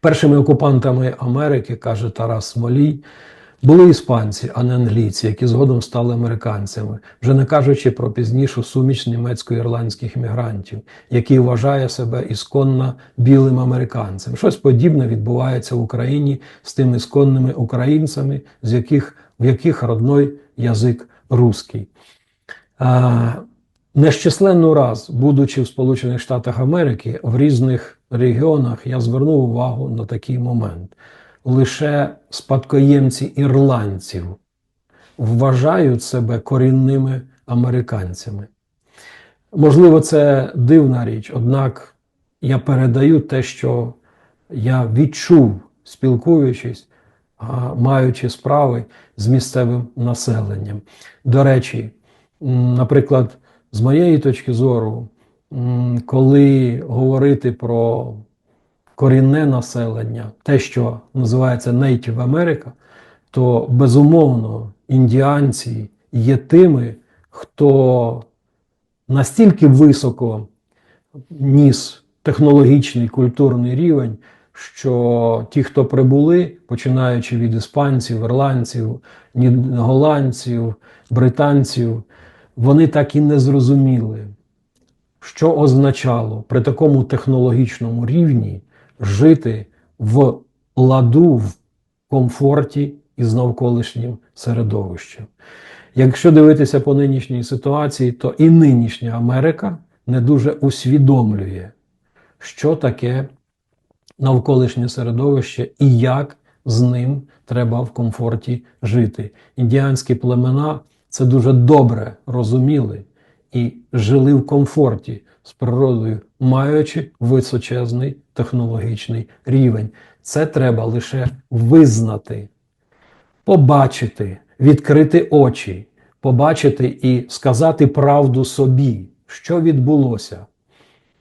Першими окупантами Америки, каже Тарас Смолій, були іспанці, а не англійці, які згодом стали американцями, вже не кажучи про пізнішу суміч німецько-ірландських мігрантів, які вважає себе ісконно білим американцем. Щось подібне відбувається в Україні з тими ісконними українцями, з яких, в яких родной язик русський. Нещисленну раз, будучи в Сполучених Штатах Америки, в різних регіонах я звернув увагу на такий момент. Лише спадкоємці ірландців вважають себе корінними американцями. Можливо, це дивна річ, однак я передаю те, що я відчув, спілкуючись, маючи справи з місцевим населенням. До речі, наприклад, з моєї точки зору, коли говорити про корінне населення, те, що називається Native America, то безумовно індіанці є тими, хто настільки високо ніс технологічний культурний рівень, що ті, хто прибули, починаючи від іспанців, ірландців, голландців, британців, вони так і не зрозуміли, що означало при такому технологічному рівні жити в ладу, в комфорті із навколишнім середовищем. Якщо дивитися по нинішній ситуації, то і нинішня Америка не дуже усвідомлює, що таке навколишнє середовище і як з ним треба в комфорті жити. Індіанські племена це дуже добре розуміли і жили в комфорті з природою, маючи височезний технологічний рівень. Це треба лише визнати, побачити, відкрити очі, побачити і сказати правду собі, що відбулося,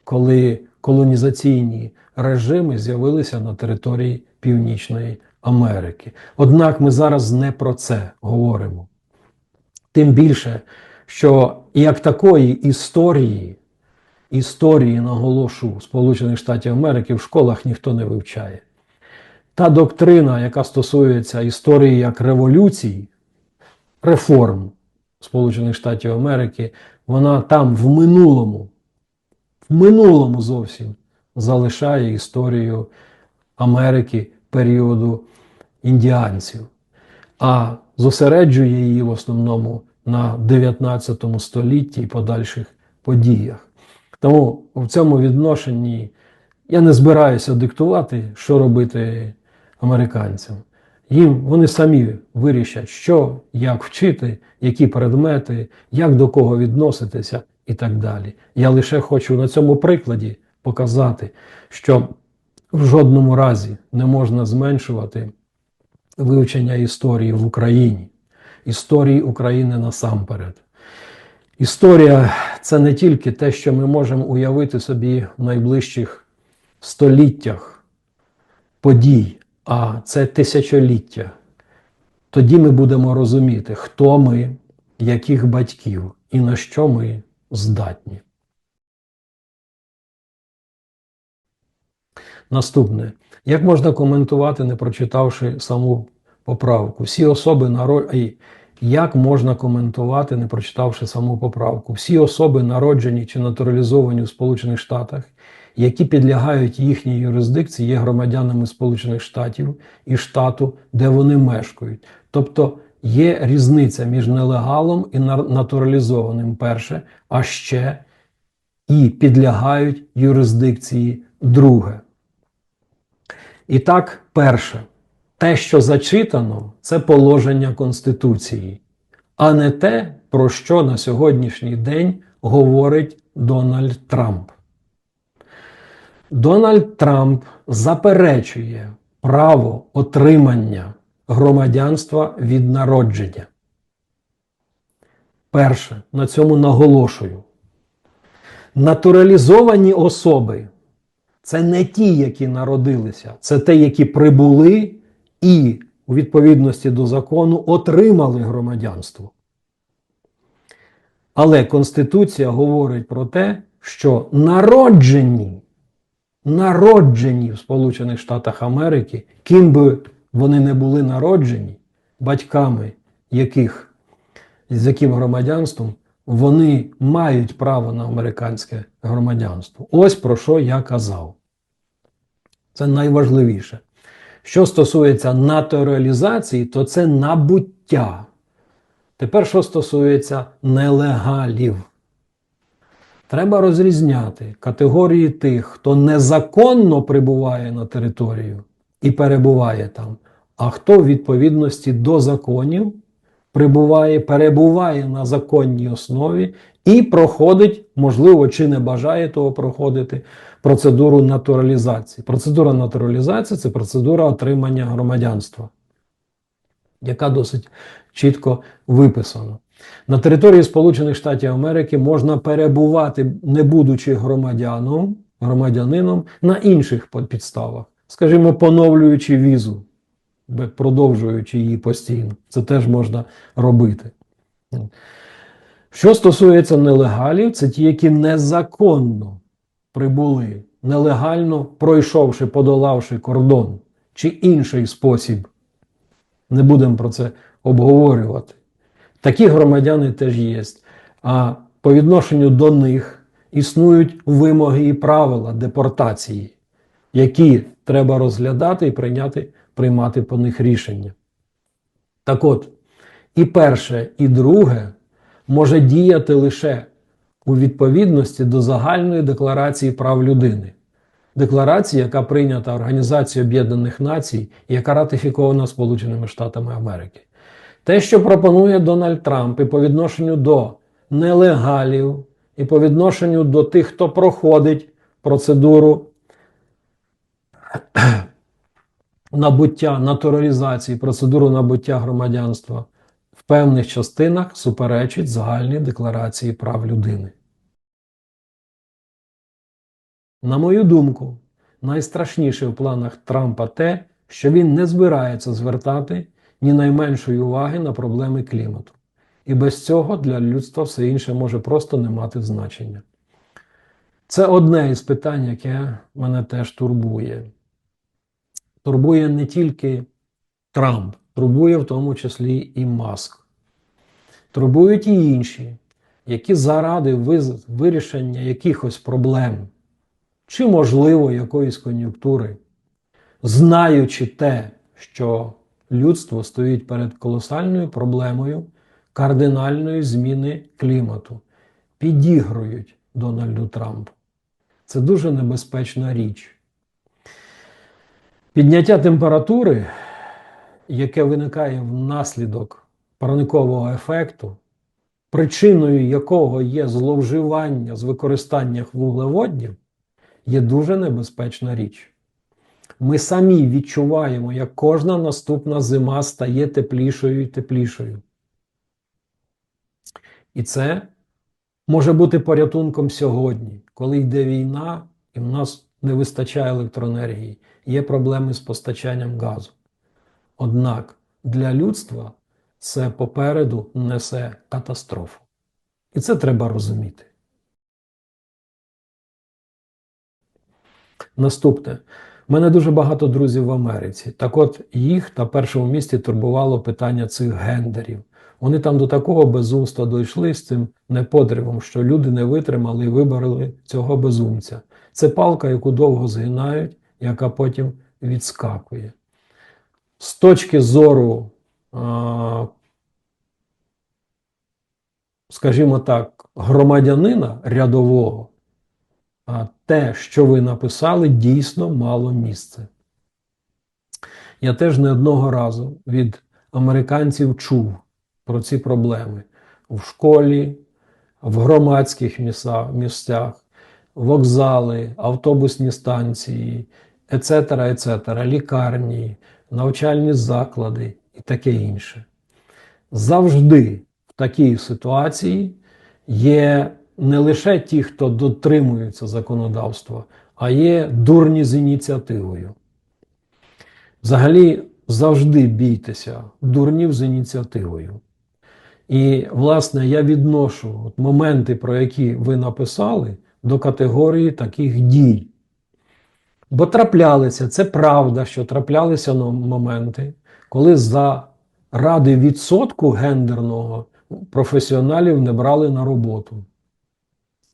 коли колонізаційні режими з'явилися на території Північної Америки. Однак ми зараз не про це говоримо. Тим більше, що як такої історії, історії наголошу Сполучених Штатів Америки в школах ніхто не вивчає. Та доктрина, яка стосується історії як революцій, реформ Сполучених Штатів Америки, вона там в минулому, в минулому зовсім залишає історію Америки періоду індіанців, а зосереджує її в основному на 19 столітті і подальших подіях. Тому в цьому відношенні я не збираюся диктувати, що робити американцям. Їм вони самі вирішать, що, як вчити, які предмети, як до кого відноситися і так далі. Я лише хочу на цьому прикладі показати, що в жодному разі не можна зменшувати вивчення історії в Україні, історії України насамперед. Історія це не тільки те, що ми можемо уявити собі в найближчих століттях подій, а це тисячоліття. Тоді ми будемо розуміти, хто ми, яких батьків і на що ми здатні. Наступне. Як можна коментувати, не прочитавши саму поправку? Всі особи народжені. Як можна коментувати, не прочитавши саму поправку? Всі особи, народжені чи натуралізовані в Сполучених Штатах, які підлягають їхній юрисдикції, є громадянами Сполучених Штатів і штату, де вони мешкають. Тобто є різниця між нелегалом і натуралізованим перше, а ще і підлягають юрисдикції друге. І так, перше, те, що зачитано, це положення Конституції, а не те, про що на сьогоднішній день говорить Дональд Трамп. Дональд Трамп заперечує право отримання громадянства від народження. Перше, на цьому наголошую. Натуралізовані особи це не ті, які народилися, це те, які прибули і у відповідності до закону отримали громадянство. Але Конституція говорить про те, що народжені, народжені в Сполучених Штатах Америки, ким би вони не були народжені, батьками яких з яким громадянством вони мають право на американське громадянство. Ось про що я казав. Це найважливіше. Що стосується натуралізації, то це набуття. Тепер, що стосується нелегалів, треба розрізняти категорії тих, хто незаконно прибуває на територію і перебуває там, а хто в відповідності до законів прибуває, перебуває на законній основі і проходить, можливо, чи не бажає того проходити, процедуру натуралізації. Процедура натуралізації це процедура отримання громадянства, яка досить чітко виписана. На території Сполучених Штатів Америки можна перебувати, не будучи громадяном, громадянином, на інших підставах, скажімо, поновлюючи візу продовжуючи її постійно. Це теж можна робити. Що стосується нелегалів, це ті, які незаконно прибули, нелегально пройшовши, подолавши кордон чи інший спосіб. Не будемо про це обговорювати. Такі громадяни теж є. А по відношенню до них існують вимоги і правила депортації, які треба розглядати і прийняти приймати по них рішення. Так от, і перше, і друге може діяти лише у відповідності до загальної декларації прав людини. Декларації, яка прийнята Організацією Об'єднаних Націй яка ратифікована Сполученими Штатами Америки. Те, що пропонує Дональд Трамп і по відношенню до нелегалів, і по відношенню до тих, хто проходить процедуру набуття натуралізації, процедуру набуття громадянства в певних частинах суперечить загальній декларації прав людини. На мою думку, найстрашніше в планах Трампа те, що він не збирається звертати ні найменшої уваги на проблеми клімату. І без цього для людства все інше може просто не мати значення. Це одне із питань, яке мене теж турбує турбує не тільки Трамп, турбує в тому числі і Маск. Турбують і інші, які заради вирішення якихось проблем, чи, можливо, якоїсь кон'юнктури, знаючи те, що людство стоїть перед колосальною проблемою кардинальної зміни клімату, підігрують Дональду Трампу. Це дуже небезпечна річ. Підняття температури, яке виникає внаслідок парникового ефекту, причиною якого є зловживання з використанням вуглеводнів, є дуже небезпечна річ. Ми самі відчуваємо, як кожна наступна зима стає теплішою і теплішою. І це може бути порятунком сьогодні, коли йде війна, і в нас не вистачає електроенергії, є проблеми з постачанням газу. Однак для людства це попереду несе катастрофу. І це треба розуміти. Наступне. У мене дуже багато друзів в Америці. Так от їх на першому місці турбувало питання цих гендерів. Вони там до такого безумства дійшли з цим неподрівом, що люди не витримали і вибрали цього безумця. Це палка, яку довго згинають, яка потім відскакує. З точки зору, скажімо так, громадянина рядового, те, що ви написали, дійсно мало місце. Я теж не одного разу від американців чув про ці проблеми в школі, в громадських місцях, вокзали, автобусні станції, ецетера, ецетера, лікарні, навчальні заклади і таке інше. Завжди в такій ситуації є не лише ті, хто дотримується законодавства, а є дурні з ініціативою. Взагалі, завжди бійтеся дурнів з ініціативою. І, власне, я відношу от моменти, про які ви написали, до категорії таких дій. Бо траплялися, це правда, що траплялися моменти, коли за ради відсотку гендерного професіоналів не брали на роботу.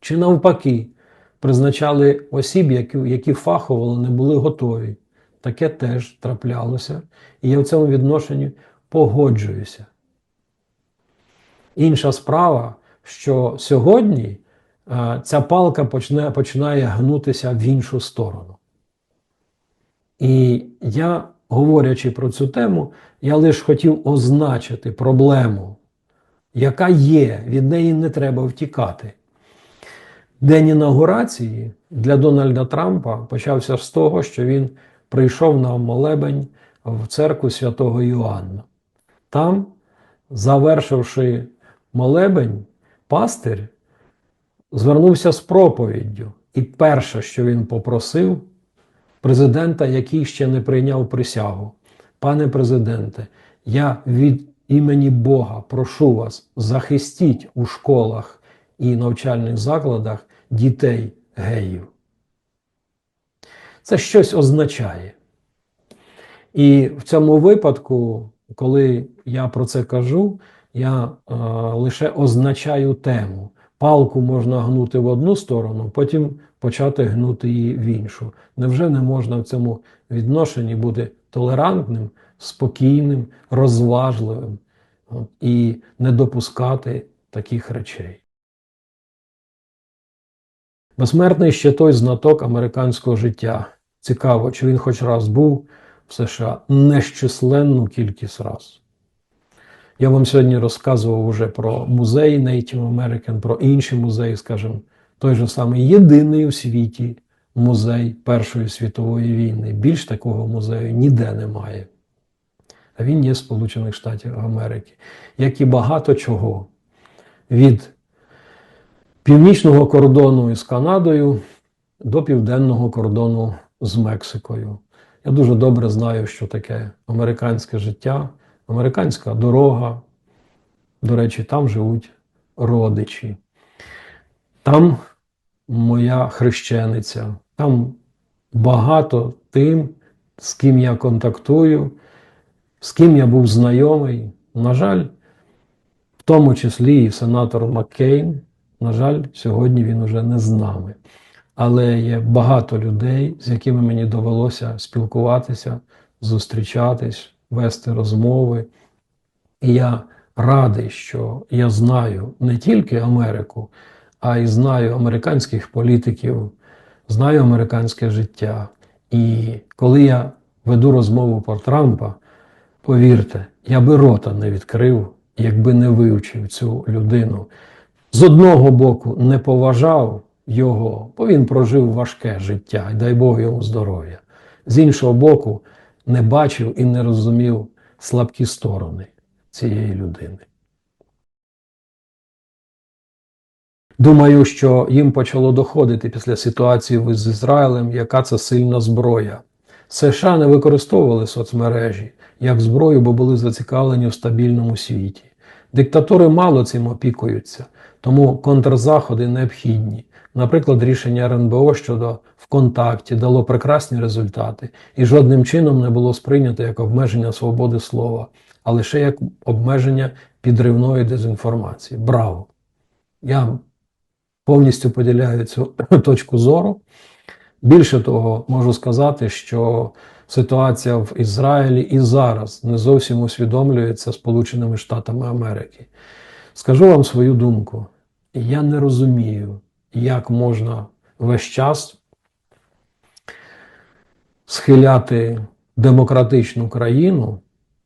Чи навпаки, призначали осіб, які, які фахово не були готові. Таке теж траплялося. І я в цьому відношенні погоджуюся. Інша справа, що сьогодні е, ця палка почне, починає гнутися в іншу сторону. І я, говорячи про цю тему, я лише хотів означити проблему, яка є, від неї не треба втікати. День інаугурації для Дональда Трампа почався з того, що він прийшов на молебень в церкву святого Іоанна. Там, завершивши молебень, пастир звернувся з проповіддю. І перше, що він попросив, президента, який ще не прийняв присягу. Пане президенте, я від імені Бога прошу вас, захистіть у школах і навчальних закладах дітей геїв. Це щось означає. І в цьому випадку, коли я про це кажу, я е, лише означаю тему. Палку можна гнути в одну сторону, потім почати гнути її в іншу. Невже не можна в цьому відношенні бути толерантним, спокійним, розважливим і не допускати таких речей? Безсмертний ще той знаток американського життя. Цікаво, чи він хоч раз був в США нещисленну кількість раз. Я вам сьогодні розказував уже про музей Native American, про інші музеї, скажімо, той же самий єдиний у світі музей Першої світової війни. Більш такого музею ніде немає. А він є Сполучених Штатів Америки, як і багато чого. Від північного кордону із Канадою до південного кордону з Мексикою. Я дуже добре знаю, що таке американське життя, американська дорога. До речі, там живуть родичі. Там моя хрещениця, там багато тим, з ким я контактую, з ким я був знайомий. На жаль, в тому числі і сенатор Маккейн. На жаль, сьогодні він уже не з нами. Але є багато людей, з якими мені довелося спілкуватися, зустрічатись, вести розмови. І я радий, що я знаю не тільки Америку, а й знаю американських політиків, знаю американське життя. І коли я веду розмову про Трампа, повірте, я би рота не відкрив, якби не вивчив цю людину. З одного боку, не поважав його, бо він прожив важке життя, і дай Бог йому здоров'я. З іншого боку, не бачив і не розумів слабкі сторони цієї людини. Думаю, що їм почало доходити після ситуації з Ізраїлем, яка це сильна зброя. США не використовували соцмережі як зброю, бо були зацікавлені в стабільному світі. Диктатори мало цим опікуються, тому контрзаходи необхідні. Наприклад, рішення РНБО щодо ВКонтакті дало прекрасні результати і жодним чином не було сприйнято як обмеження свободи слова, а лише як обмеження підривної дезінформації. Браво! Я повністю поділяю цю точку зору. Більше того, можу сказати, що ситуація в Ізраїлі і зараз не зовсім усвідомлюється Сполученими Штатами Америки. Скажу вам свою думку. Я не розумію, як можна весь час схиляти демократичну країну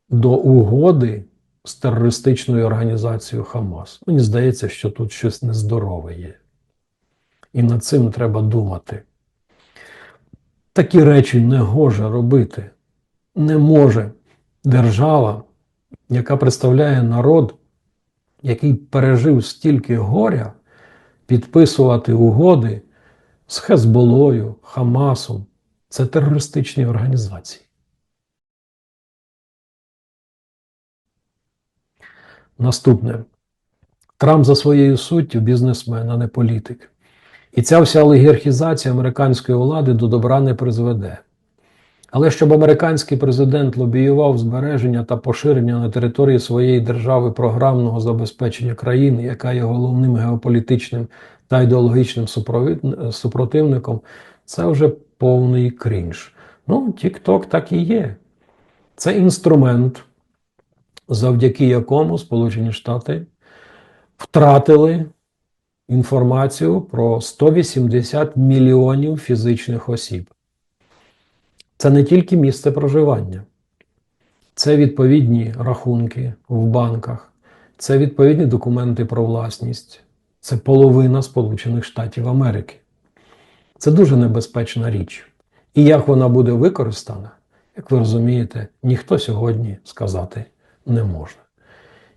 до угоди з терористичною організацією Хамас. Мені здається, що тут щось нездорове є. І над цим треба думати. Такі речі не гоже робити. Не може держава, яка представляє народ, який пережив стільки горя, підписувати угоди з Хезболою, Хамасом. Це терористичні організації. Наступне. Трамп за своєю суттю бізнесмен, а не політик. І ця вся олігархізація американської влади до добра не призведе. Але щоб американський президент лобіював збереження та поширення на території своєї держави програмного забезпечення країни, яка є головним геополітичним та ідеологічним супротивником, це вже повний крінж. Ну, TikTok так і є. Це інструмент, завдяки якому Сполучені Штати втратили інформацію про 180 мільйонів фізичних осіб. Це не тільки місце проживання, це відповідні рахунки в банках, це відповідні документи про власність, це половина Сполучених Штатів Америки. Це дуже небезпечна річ. І як вона буде використана, як ви розумієте, ніхто сьогодні сказати не може.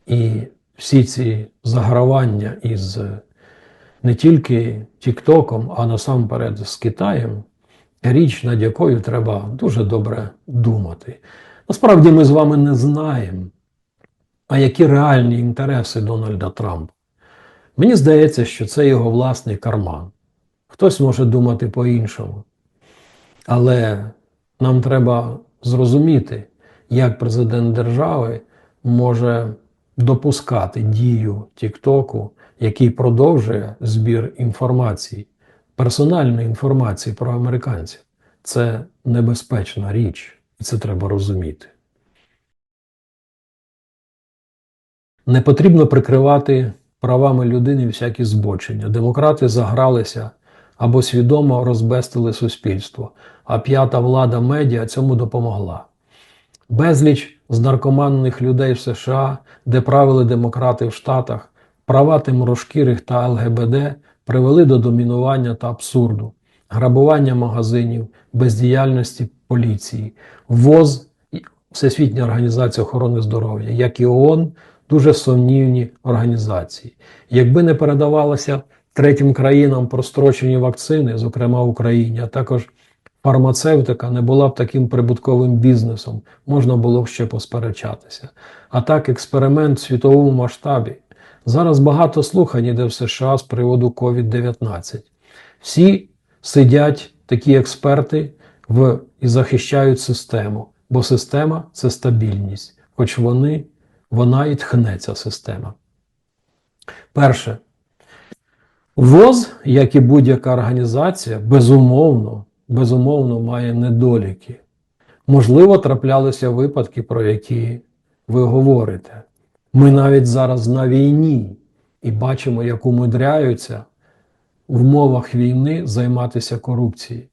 І всі ці загравання із не тільки Тіктоком, а насамперед з Китаєм, річ, над якою треба дуже добре думати. Насправді ми з вами не знаємо, а які реальні інтереси Дональда Трампа. Мені здається, що це його власний карман. Хтось може думати по-іншому. Але нам треба зрозуміти, як президент держави може допускати дію Тіктоку, який продовжує збір інформації, персональної інформації про американців. Це небезпечна річ, і це треба розуміти. Не потрібно прикривати правами людини всякі збочення. Демократи загралися або свідомо розбестили суспільство, а п'ята влада медіа цьому допомогла. Безліч з наркоманних людей в США, де правили демократи в Штатах, права тимрошкірих та ЛГБД привели до домінування та абсурду, грабування магазинів, бездіяльності поліції, ВОЗ, Всесвітня організація охорони здоров'я, як і ООН, дуже сумнівні організації. Якби не передавалося третім країнам прострочені вакцини, зокрема Україні, а також фармацевтика не була б таким прибутковим бізнесом, можна було б ще посперечатися. А так, експеримент в світовому масштабі. Зараз багато слухань іде в США з приводу COVID-19. Всі сидять такі експерти в, і захищають систему, бо система це стабільність, хоч вони, вона і тхне ця система. Перше, ВОЗ, як і будь-яка організація, безумовно, безумовно має недоліки. Можливо, траплялися випадки, про які ви говорите. Ми навіть зараз на війні і бачимо, як умудряються в умовах війни займатися корупцією.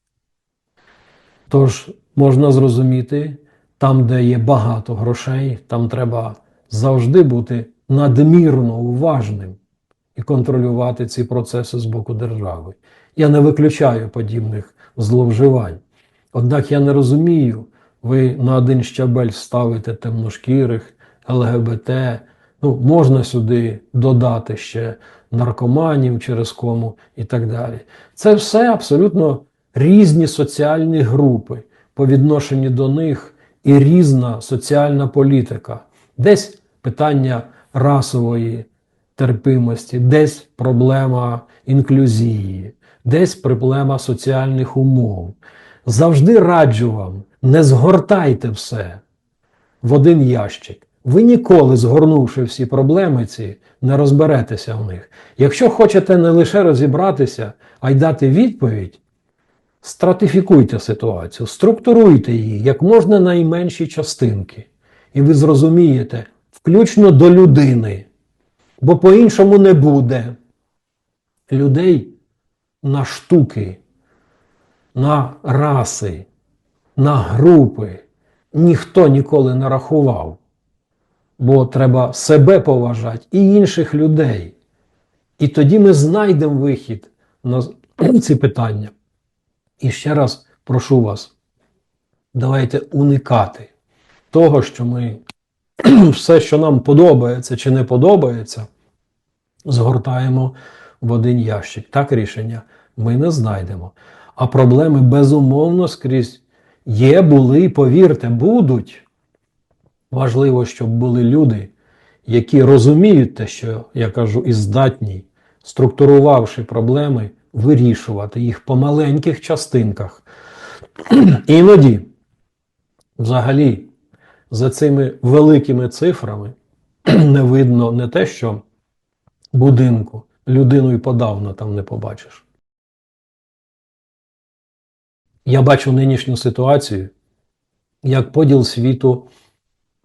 Тож можна зрозуміти, там, де є багато грошей, там треба завжди бути надмірно уважним і контролювати ці процеси з боку держави. Я не виключаю подібних зловживань. Однак я не розумію, ви на один щабель ставите темношкірих, ЛГБТ. Ну, можна сюди додати ще наркоманів через кому і так далі. Це все абсолютно різні соціальні групи по відношенню до них і різна соціальна політика. Десь питання расової терпимості, десь проблема інклюзії, десь проблема соціальних умов. Завжди раджу вам, не згортайте все в один ящик. Ви ніколи, згорнувши всі проблеми ці, не розберетеся в них. Якщо хочете не лише розібратися, а й дати відповідь, стратифікуйте ситуацію, структуруйте її як можна найменші частинки. І ви зрозумієте, включно до людини. Бо по-іншому не буде людей на штуки, на раси, на групи ніхто ніколи не рахував. Бо треба себе поважати і інших людей. І тоді ми знайдемо вихід на ці питання. І ще раз прошу вас, давайте уникати того, що ми все, що нам подобається чи не подобається, згортаємо в один ящик. Так рішення ми не знайдемо. А проблеми безумовно скрізь є, були, повірте, будуть. Важливо, щоб були люди, які розуміють те, що я кажу, і здатні, структурувавши проблеми, вирішувати їх по маленьких частинках. Іноді, взагалі, за цими великими цифрами не видно не те, що будинку, людину і подавно там не побачиш. Я бачу нинішню ситуацію як поділ світу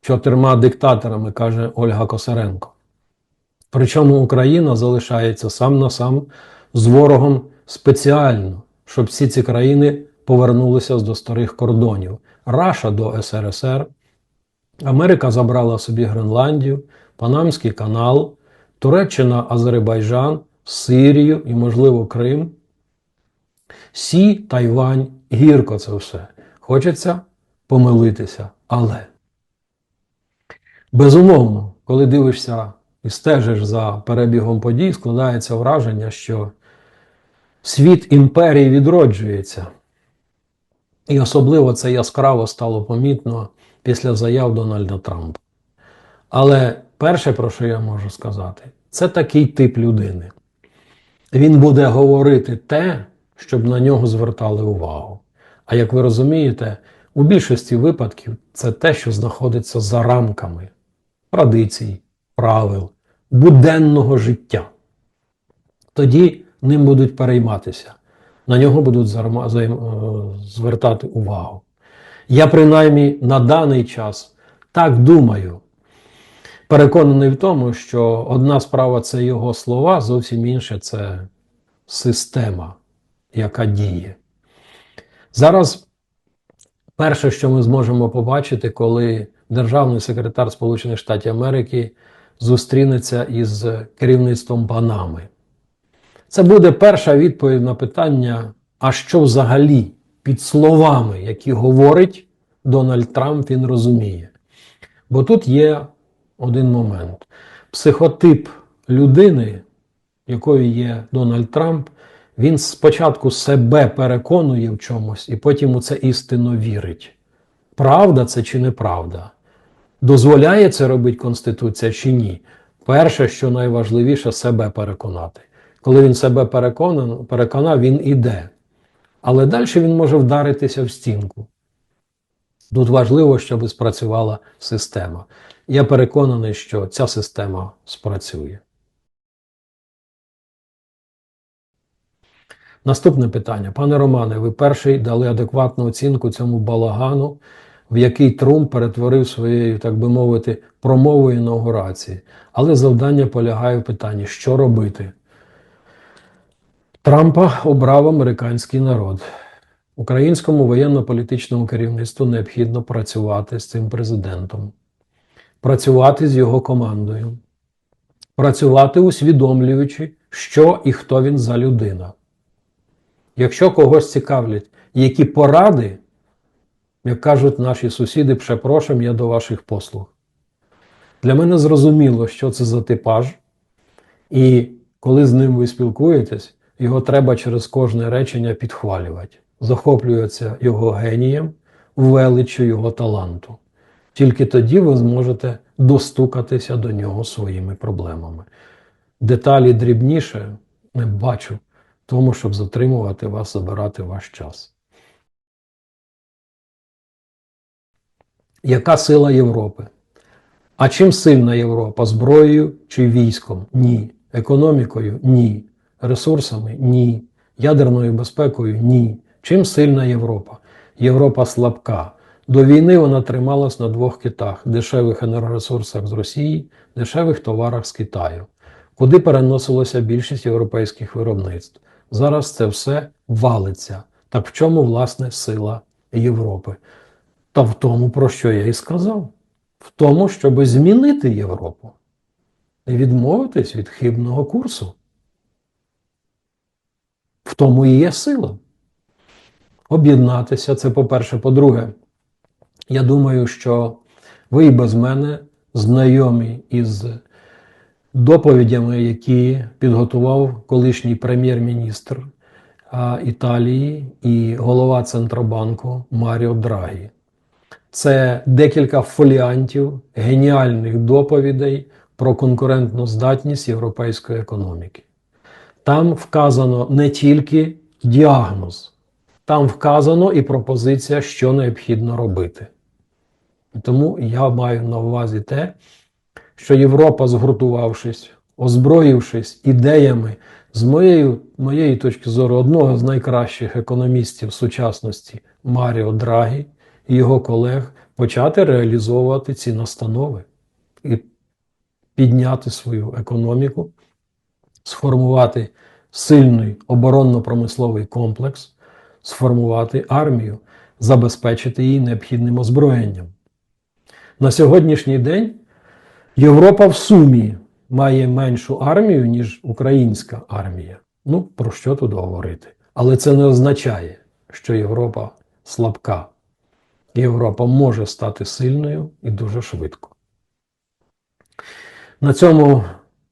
чотирма диктаторами, каже Ольга Косаренко. Причому Україна залишається сам на сам з ворогом спеціально, щоб всі ці країни повернулися до старих кордонів. Раша до СРСР, Америка забрала собі Гренландію, Панамський канал, Туреччина, Азербайджан, Сирію і, можливо, Крим. Сі, Тайвань, гірко це все. Хочеться помилитися, але безумовно, коли дивишся і стежиш за перебігом подій, складається враження, що світ імперії відроджується. І особливо це яскраво стало помітно після заяв Дональда Трампа. Але перше, про що я можу сказати, це такий тип людини. Він буде говорити те, щоб на нього звертали увагу. А як ви розумієте, у більшості випадків це те, що знаходиться за рамками традицій, правил, буденного життя. Тоді ним будуть перейматися, на нього будуть е, звертати увагу. Я принаймні на даний час так думаю. Переконаний в тому, що одна справа це його слова, зовсім інше це система, яка діє. Зараз перше, що ми зможемо побачити, коли державний секретар Сполучених Штатів Америки зустрінеться із керівництвом Панами. Це буде перша відповідь на питання, а що взагалі під словами, які говорить Дональд Трамп, він розуміє. Бо тут є один момент. Психотип людини, якою є Дональд Трамп, він спочатку себе переконує в чомусь, і потім у це істинно вірить. Правда це чи неправда? Дозволяє це робити Конституція чи ні? Перше, що найважливіше, себе переконати. Коли він себе переконав, переконав, він іде. Але далі він може вдаритися в стінку. Тут важливо, щоб спрацювала система. Я переконаний, що ця система спрацює. Наступне питання. Пане Романе, ви перший дали адекватну оцінку цьому балагану, в який Трумп перетворив своєю, так би мовити, промовою інаугурації. Але завдання полягає в питанні, що робити. Трампа обрав американський народ. Українському воєнно-політичному керівництву необхідно працювати з цим президентом, працювати з його командою, працювати усвідомлюючи, що і хто він за людина. Якщо когось цікавлять, які поради, як кажуть наші сусіди, «Пшепрошем, я до ваших послуг. Для мене зрозуміло, що це за типаж, і коли з ним ви спілкуєтесь, його треба через кожне речення підхвалювати, захоплюватися його генієм, величчю його таланту. Тільки тоді ви зможете достукатися до нього своїми проблемами. Деталі дрібніше не бачу тому, щоб затримувати вас, забирати ваш час. Яка сила Європи? А чим сильна Європа? Зброєю чи військом? Ні. Економікою? Ні. Ресурсами? Ні. Ядерною безпекою? Ні. Чим сильна Європа? Європа слабка. До війни вона трималась на двох китах: дешевих енергоресурсах з Росії, дешевих товарах з Китаю, куди переносилося більшість європейських виробництв. Зараз це все валиться. Так в чому, власне, сила Європи? Та в тому, про що я і сказав: в тому, щоб змінити Європу і відмовитись від хибного курсу. В тому і є сила. Об'єднатися це по-перше. По-друге, я думаю, що ви і без мене знайомі із доповідями, які підготував колишній прем'єр-міністр Італії і голова Центробанку Маріо Драгі. Це декілька фоліантів геніальних доповідей про конкурентну здатність європейської економіки. Там вказано не тільки діагноз, там вказано і пропозиція, що необхідно робити. Тому я маю на увазі те, що Європа, згуртувавшись, озброївшись ідеями, з моєї, моєї точки зору, одного з найкращих економістів сучасності Маріо Драгі і його колег, почати реалізовувати ці настанови і підняти свою економіку, сформувати сильний оборонно-промисловий комплекс, сформувати армію, забезпечити її необхідним озброєнням. На сьогоднішній день Європа в сумі має меншу армію, ніж українська армія. Ну, про що тут говорити? Але це не означає, що Європа слабка. Європа може стати сильною і дуже швидко. На цьому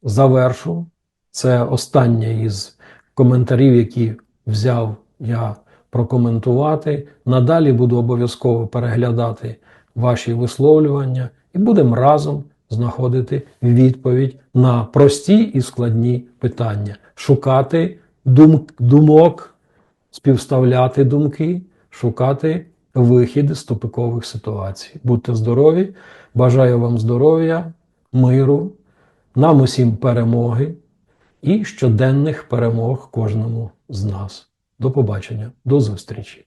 завершу. Це останнє із коментарів, які взяв я прокоментувати. Надалі буду обов'язково переглядати ваші висловлювання і будемо разом знаходити відповідь на прості і складні питання, шукати дум, думок, співставляти думки, шукати вихід з тупикових ситуацій. Будьте здорові! Бажаю вам здоров'я, миру, нам усім перемоги і щоденних перемог кожному з нас. До побачення, до зустрічі!